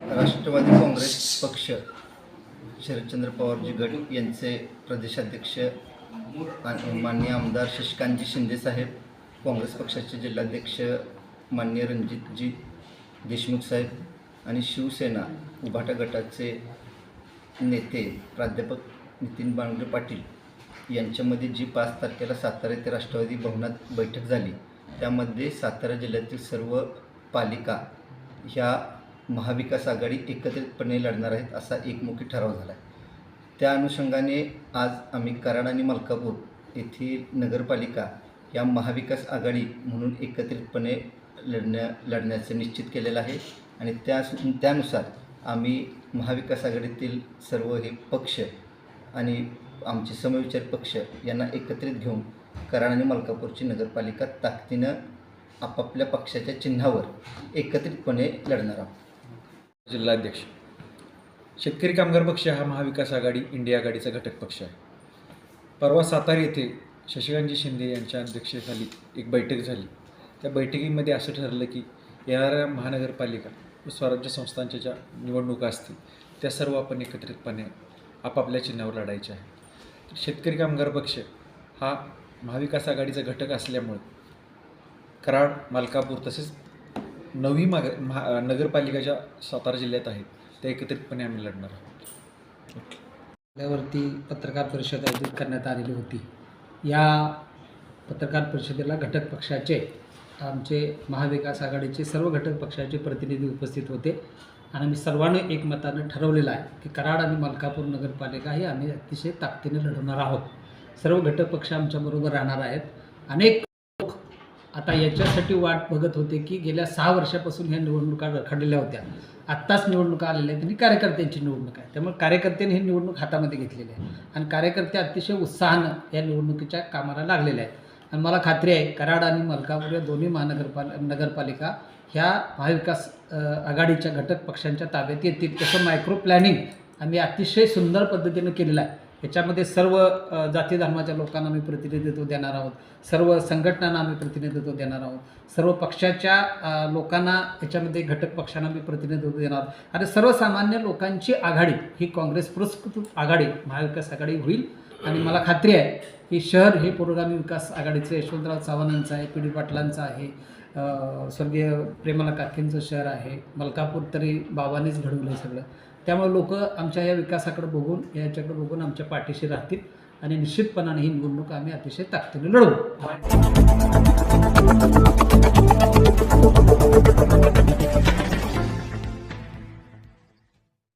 राष्ट्रवादी काँग्रेस पक्ष शरदचंद्र पवारजी गट यांचे प्रदेशाध्यक्ष आणि माननीय आमदार शशिकांतजी शिंदेसाहेब काँग्रेस पक्षाचे जिल्हाध्यक्ष माननीय रणजितजी देशमुख साहेब आणि शिवसेना उभाटा गटाचे नेते प्राध्यापक नितीन बांगडे पाटील. यांच्यामध्ये जी पाच तारखेला सातारा येथे राष्ट्रवादी भवनात बैठक झाली त्यामध्ये सातारा जिल्ह्यातील सर्व पालिका ह्या महाविकास आघाडी एकत्रितपणे लढणार आहेत असा एकमुखी ठराव झाला आहे. त्या अनुषंगाने आज आम्ही कराड आणि मलकापूर येथील नगरपालिका या महाविकास आघाडी म्हणून एकत्रितपणे लढण्या लढण्याचं निश्चित केलेलं आहे आणि त्या त्यानुसार आम्ही महाविकास आघाडीतील सर्व हे पक्ष आणि आमचे समविचार पक्ष यांना एकत्रित घेऊन कराड आणि मलकापूरची नगरपालिका ताकदीनं आपापल्या पक्षाच्या चिन्हावर एकत्रितपणे लढणार आहोत. जिल्हाध्यक्ष. शेतकरी कामगार पक्ष हा महाविकास आघाडी इंडिया आघाडीचा घटक पक्ष आहे. परवा सातारा येथे शशिकांतजी शिंदे यांच्या अध्यक्षतेखाली एक बैठक झाली. त्या बैठकीमध्ये असं ठरलं की येणाऱ्या महानगरपालिका व स्वराज्य संस्थांच्या ज्या निवडणुका असतील त्या सर्व आपण एकत्रितपणे आपापल्या चिन्हावर लढायच्या आहे शेतकरी कामगार पक्ष हा महाविकास आघाडीचा घटक असल्यामुळे कराड मालकापूर तसेच नवी माग महा नगरपालिका ज्या सातारा जिल्ह्यात आहेत. त्या एकत्रितपणे आम्ही लढणार आहोत. आपल्यावरती पत्रकार परिषद आयोजित करण्यात आलेली होती. या पत्रकार परिषदेला घटक पक्षाचे आमचे महाविकास आघाडीचे सर्व घटक पक्षाचे प्रतिनिधी उपस्थित होते. आणि आम्ही सर्वांनी एकमतानं ठरवलेलं आहे की कराड आणि मलकापूर नगरपालिका ही आम्ही अतिशय ताकदीने लढवणार आहोत. सर्व घटक पक्ष आमच्याबरोबर राहणार आहेत. अनेक लोक आता याच्यासाठी वाट बघत होते की गेल्या सहा वर्षापासून ह्या निवडणुका रखडलेल्या होत्या. आत्ताच निवडणुका आलेल्या आहेत आणि कार्यकर्त्यांची निवडणूक आहे त्यामुळे कार्यकर्त्यांनी ही निवडणूक हातामध्ये घेतलेली आहे. आणि कार्यकर्ते अतिशय उत्साहानं या निवडणुकीच्या कामाला लागलेले आहेत. आणि मला खात्री आहे कराड आणि मलकापूर या दोन्ही महानगरपाल नगरपालिका ह्या महाविकास आघाडीच्या घटक पक्षांच्या ताब्यात येतील. तसं मायक्रो प्लॅनिंग आम्ही अतिशय सुंदर पद्धतीनं केलेलं आहे. याच्यामध्ये सर्व जाती धर्माच्या लोकांना आम्ही प्रतिनिधित्व देणार आहोत. सर्व संघटनांना आम्ही प्रतिनिधित्व देणार आहोत. सर्व पक्षाच्या लोकांना याच्यामध्ये घटक पक्षांना आम्ही प्रतिनिधित्व देणार आहोत. आणि सर्वसामान्य लोकांची आघाडी ही काँग्रेस पुरस्कृत आघाडी महाविकास आघाडी होईल. आणि मला खात्री आहे की शहर हे पुरोगामी विकास आघाडीचं यशवंतराव चव्हाणांचं आहे पी डी पाटलांचं आहे स्वर्गीय प्रेमाला काकींचं शहर आहे मलकापूर तरी बाबानेच घडवलं आहे सगळं. त्यामुळे लोक आमच्या या विकासाकडे बघून याच्याकडे बघून आमच्या पाठीशी राहतील आणि निश्चितपणाने ही निवडणूक आम्ही अतिशय ताकदीने लढवू.